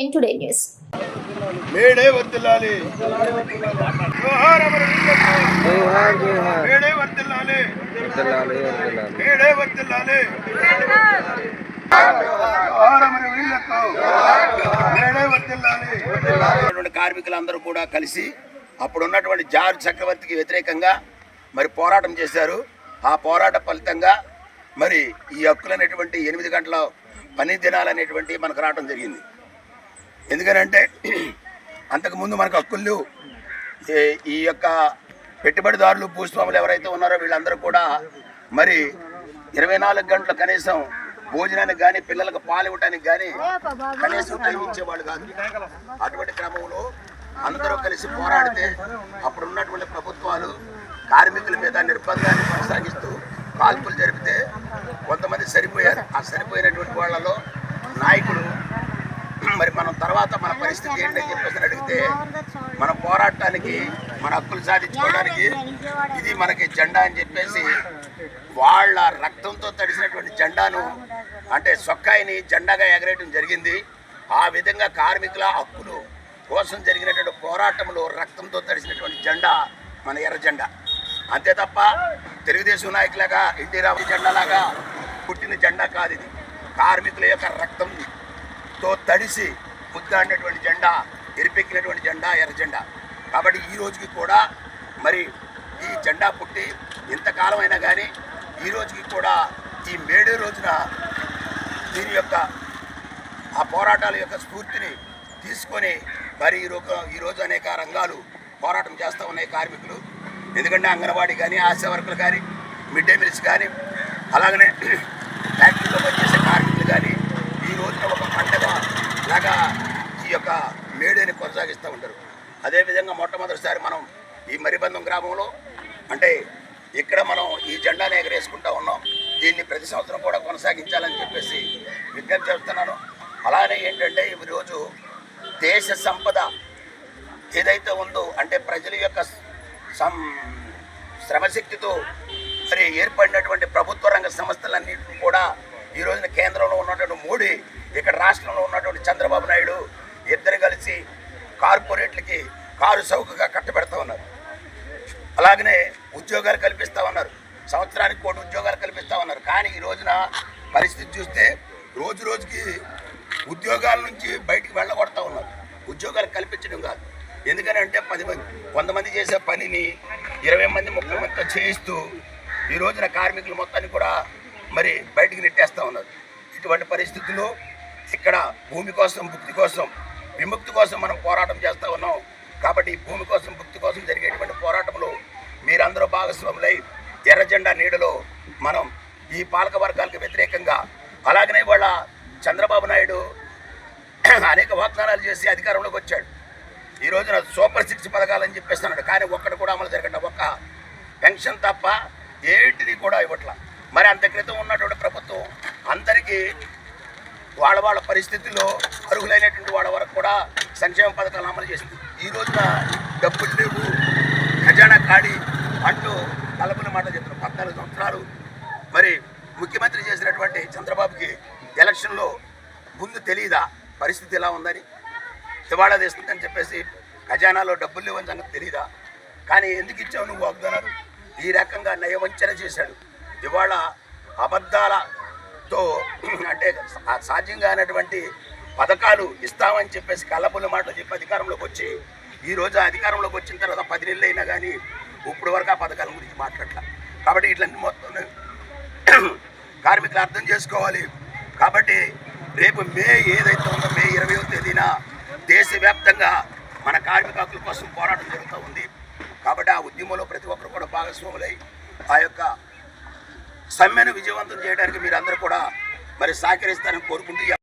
ఎన్ today news May Day వర్తిల్లాలి. జోహార్ అమర వీరులకు. జోహార్ జోహార్. మేడే వర్తిల్లాలి. వర్ధిల్లాలి, వర్ధిల్లాలి. మేడే వర్తిల్లాలి. జోహార్ అమర వీరులకు. మేడే వర్తిల్లాలి. ఉన్నటువంటి కార్మికులందరూ కూడా కలిసి అప్పుడు ఉన్నటువంటి జార్జ్ చక్రవర్తికి వ్యతిరేకంగా మరి పోరాటం చేశారు. ఆ పోరాట ఫలితంగా మరి ఈ హక్కులు అనేటువంటి ఎనిమిది గంటల పని దినాలు అనేటువంటి మనకు రావడం జరిగింది. ఎందుకనంటే అంతకుముందు మనకు హక్కులు ఈ- ఈ యొక్క పెట్టుబడిదారులు భూస్వాములు ఎవరైతే ఉన్నారో వీళ్ళందరూ కూడా మరి ఇరవై నాలుగు గంటలు కనీసం భోజనానికి కానీ పిల్లలకు పాలు ఇవ్వడానికి కానీ కనీసం టైం ఇచ్చేవాళ్ళు కాదు. అటువంటి క్రమంలో అందరూ కలిసి పోరాడితే అప్పుడు ఉన్నటువంటి ప్రభుత్వాలు కార్మికుల మీద నిర్బంధాన్ని కొనసాగిస్తూ కాల్పులు జరిపితే కొంతమంది సరిపోయారు. ఆ సరిపోయినటువంటి వాళ్ళలో నాయకుడు మరి మనం తర్వాత మన పరిస్థితి ఏంటని చెప్పేసి అడిగితే మన పోరాటానికి మన హక్కులు సాధించుకోవడానికి ఇది మనకి జెండా అని చెప్పేసి వాళ్ళ రక్తంతో తడిసినటువంటి జెండాను అంటే సొక్కాయిని జెండాగా ఎగరేయడం జరిగింది. ఆ విధంగా కార్మికుల హక్కులు కోసం జరిగినటువంటి పోరాటంలో రక్తంతో తడిసినటువంటి జెండా మన ఎర్ర జెండా. అంతే తప్ప తెలుగుదేశం నాయకులాగా ఎన్టీ రామారావు జెండాలాగా పుట్టిన జెండా కాదు ఇది. కార్మికుల యొక్క రక్తం తో తడిసి ముద్దాడినటువంటి జెండా ఎరిపెక్కినటువంటి జెండా ఎర్ర జెండా. కాబట్టి ఈ రోజుకి కూడా మరి ఈ జెండా పుట్టి ఇంతకాలం అయినా కానీ ఈ రోజుకి కూడా ఈ మేడే రోజున దీని యొక్క ఆ పోరాటాల యొక్క స్ఫూర్తిని తీసుకొని మరి ఈ రోజు ఈరోజు అనేక రంగాలు పోరాటం చేస్తూ ఉన్నాయి కార్మికులు. ఎందుకంటే అంగన్వాడీ కానీ ఆశా వర్కులు కానీ మిడ్ డే మీల్స్ కానీ అలాగనే ఫ్యాక్టరీలో పనిచేసే కార్మికులు కానీ ఈ రోజున ఒక పండగ అలాగా ఈ యొక్క మేడేని కొనసాగిస్తూ ఉంటారు. అదేవిధంగా మొట్టమొదటిసారి మనం ఈ మరిబంధం గ్రామంలో అంటే ఇక్కడ మనం ఈ జెండాను ఎగరేసుకుంటూ ఉన్నాం. దీన్ని ప్రతి సంవత్సరం కూడా కొనసాగించాలని చెప్పేసి విజ్ఞప్తి చేస్తున్నాను. అలానే ఏంటంటే ఈ రోజు దేశ సంపద ఏదైతే ఉందో అంటే ప్రజల యొక్క సం శ్రమశక్తితో మరి ఏర్పడినటువంటి ప్రభుత్వ రంగ సంస్థలన్నింటినీ కూడా ఈ రోజున కేంద్రంలో ఉన్నటువంటి మోడీ ఇక్కడ రాష్ట్రంలో ఉన్నటువంటి చంద్రబాబు నాయుడు ఇద్దరు కలిసి కార్పొరేట్లకి కారు చౌకగా కట్టబెడతా ఉన్నారు. అలాగనే ఉద్యోగాలు కల్పిస్తా ఉన్నారు. సంవత్సరానికి కోటి ఉద్యోగాలు కల్పిస్తా ఉన్నారు. కానీ ఈ రోజున పరిస్థితి చూస్తే రోజు రోజుకి ఉద్యోగాల నుంచి బయటికి వెళ్ళగొడతా ఉన్నారు. ఉద్యోగాలు కల్పించడం కాదు. ఎందుకని అంటే పది మంది కొంతమంది చేసే పనిని ఇరవై మంది ముప్పై మందితో చేయిస్తూ ఈ రోజున కార్మికులు మొత్తాన్ని కూడా మరి బయటికి నెట్టేస్తూ ఉన్నారు. ఇటువంటి పరిస్థితుల్లో ఇక్కడ భూమి కోసం భుక్తి కోసం విముక్తి కోసం మనం పోరాటం చేస్తూ ఉన్నాం. కాబట్టి భూమి కోసం భుక్తి కోసం జరిగేటువంటి పోరాటంలో మీరందరూ భాగస్వాములై ఎర్రజెండా నీడలో మనం ఈ పాలక వర్గాలకు వ్యతిరేకంగా అలాగనే వాళ్ళ చంద్రబాబు నాయుడు అనేక వాగ్దానాలు చేసి అధికారంలోకి వచ్చాడు. ఈ రోజున సూపర్ సిక్స్ పథకాలని చెప్పేస్తున్నాడు. కానీ ఒక్కటి కూడా అమలు జరగండి ఒక్క పెన్షన్ తప్ప ఏంటిది కూడా ఇవ్వట్ల. మరి అంత క్రితం ఉన్నటువంటి ప్రభుత్వం అందరికీ వాళ్ళ వాళ్ళ పరిస్థితుల్లో అర్హులైనటువంటి వాళ్ళ వరకు కూడా సంక్షేమ పథకాలు అమలు చేసింది. ఈ రోజున డబ్బులు లేవు. ఖజానా ఖాళీ. అంటూ కలపన మాట చెప్తున్నారు. పద్నాలుగు సంవత్సరాలు. మరి ముఖ్యమంత్రి చేసినటువంటి చంద్రబాబుకి ఎలక్షన్లో ముందు తెలియదా పరిస్థితి ఎలా ఉందని? దివాళా తీస్తుందని చెప్పేసి ఖజానాలో డబ్బులు లేవని సంగతి తెలియదా కానీ ఎందుకు ఇచ్చావు నువ్వు వాగ్దానాలు? ఈ రకంగా నయవంచన చేశాడు. ఇవాళ అబద్ధాలతో అంటే సాధ్యం కానటువంటి పథకాలు ఇస్తామని చెప్పేసి కళ్ళబుల్ల మాటలు చెప్పి అధికారంలోకి వచ్చి ఈ రోజు అధికారంలోకి వచ్చిన తర్వాత పది నెలలు అయినా కానీ ఇప్పుడు వరకు ఆ పథకాల గురించి మాట్లాడలే. కాబట్టి ఇట్లన్నీ మొత్తం కార్మికులు అర్థం చేసుకోవాలి. కాబట్టి రేపు మే ఏదైతే ఉందో మే ఇరవయో తేదీన దేశవ్యాప్తంగా మన కార్మిక హక్కుల కోసం పోరాటం జరుగుతూ ఉంది. కాబట్టి ఆ ఉద్యమంలో ప్రతి ఒక్కరు కూడా భాగస్వాములై ఆ యొక్క సమ్మెను విజయవంతం చేయడానికి మీరందరూ కూడా మరి సహకరిస్తారని కోరుకుంటూ